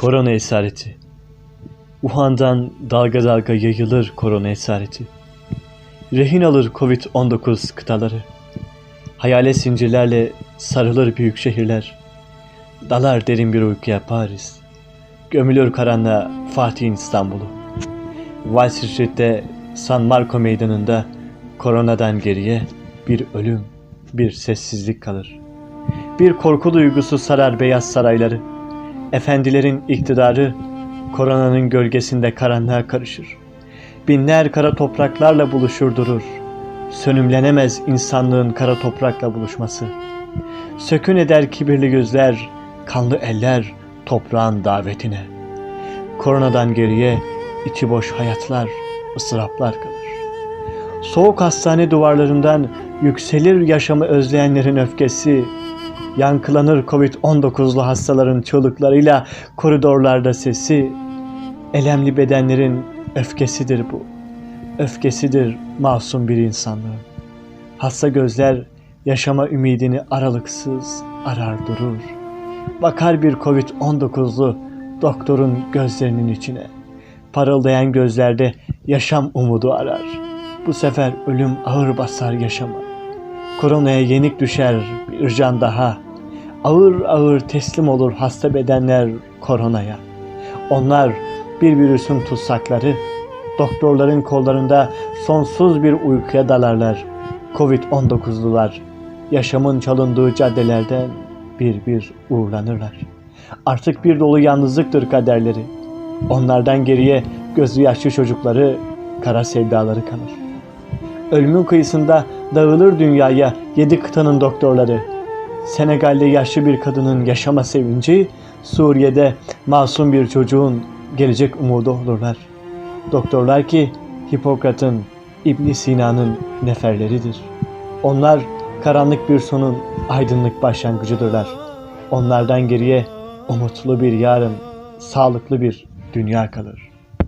Korona esareti. Wuhan'dan dalga dalga yayılır korona esareti. Rehin alır Covid-19 kıtaları. Hayalet zincirlerle sarılır büyük şehirler. Dalar derin bir uykuya Paris. Gömülür karanlığa Fatih'in İstanbul'u. Wall Street'te San Marco meydanında koronadan geriye bir ölüm, bir sessizlik kalır. Bir korku duygusu sarar beyaz sarayları. Efendilerin iktidarı koronanın gölgesinde karanlığa karışır. Binler kara topraklarla buluşur durur. Sönümlenemez insanlığın kara toprakla buluşması. Sökün eder kibirli gözler, kanlı eller toprağın davetine. Koronadan geriye içi boş hayatlar, ıstıraplar kalır. Soğuk hastane duvarlarından yükselir yaşamı özleyenlerin öfkesi, yankılanır Covid-19'lu hastaların çığlıklarıyla koridorlarda sesi, elemli bedenlerin öfkesidir bu. Öfkesidir masum bir insanlığın. Hasta gözler yaşama ümidini aralıksız arar durur. Bakar bir Covid-19'lu doktorun gözlerinin içine. Parıldayan gözlerde yaşam umudu arar. Bu sefer ölüm ağır basar yaşama. Koronaya yenik düşer bir can daha. Ağır ağır teslim olur hasta bedenler koronaya. Onlar bir virüsün tutsakları, doktorların kollarında sonsuz bir uykuya dalarlar. Covid-19'lular yaşamın çalındığı caddelerden bir bir uğurlanırlar. Artık bir dolu yalnızlıktır kaderleri. Onlardan geriye gözü yaşlı çocukları, kara sevdaları kalır. Ölümün kıyısında dağılır dünyaya yedi kıtanın doktorları. Senegal'de yaşlı bir kadının yaşama sevinci, Suriye'de masum bir çocuğun gelecek umudu olurlar. Doktorlar ki Hipokrat'ın, İbn Sina'nın neferleridir. Onlar karanlık bir sonun aydınlık başlangıcıdırlar. Onlardan geriye umutlu bir yarın, sağlıklı bir dünya kalır.